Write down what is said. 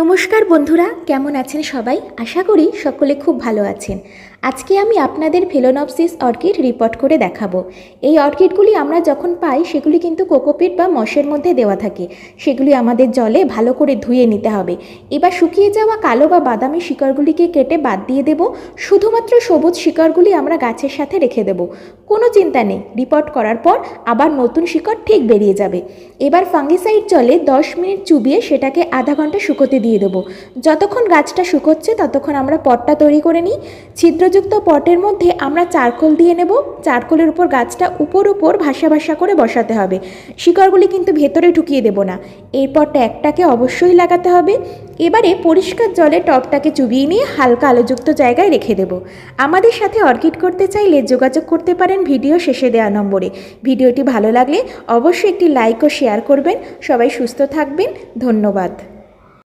নমস্কার বন্ধুরা, কেমন আছেন সবাই? আশা করি সকলে খুব ভালো আছেন। আজকে আমি আপনাদের ফেলোনপসিস অর্কিড রিপোর্ট করে দেখাবো। এই অর্কিডগুলি আমরা যখন পাই, সেগুলি কিন্তু কোকোপিট বা মশের মধ্যে দেওয়া থাকে। সেগুলি আমাদের জলে ভালো করে ধুয়ে নিতে হবে। এবার শুকিয়ে যাওয়া কালো বা বাদামি শিকড়গুলিকে কেটে বাদ দিয়ে দেব। শুধুমাত্র সবুজ শিকড়গুলি আমরা গাছের সাথে রেখে দেব। কোনো চিন্তা নেই রিপোর্ট করার পর আবার নতুন শিকড় ঠিক বেরিয়ে যাবে। এবার ফাঙ্গিসাইড জলে দশ মিনিট চুবিয়ে সেটাকে আধা ঘণ্টা শুকোতে দিয়ে দেবো। যতক্ষণ গাছটা শুকোচ্ছে ততক্ষণ আমরা পটটা তৈরি করে নিই। ছিদ্রযুক্ত পটের মধ্যে আমরা চারকোল দিয়ে নেব। চারকোলের উপর গাছটা উপর উপর ভাসা ভাসা করে বসাতে হবে। শিকড়গুলি কিন্তু ভেতরে ঢুকিয়ে দেবো না। এরপর ট্যাগটাকে অবশ্যই লাগাতে হবে। এবারে পরিষ্কার জলে টবটাকে চুবিয়ে নিয়ে হালকা আলোযুক্ত জায়গায় রেখে দেব। আমাদের সাথে অর্কিড করতে চাইলে যোগাযোগ করতে পারেন ভিডিও শেষে দেওয়া নম্বরে। ভিডিওটি ভালো লাগলে অবশ্যই একটি লাইক ও শেয়ার করবেন। সবাই সুস্থ থাকবেন। ধন্যবাদ।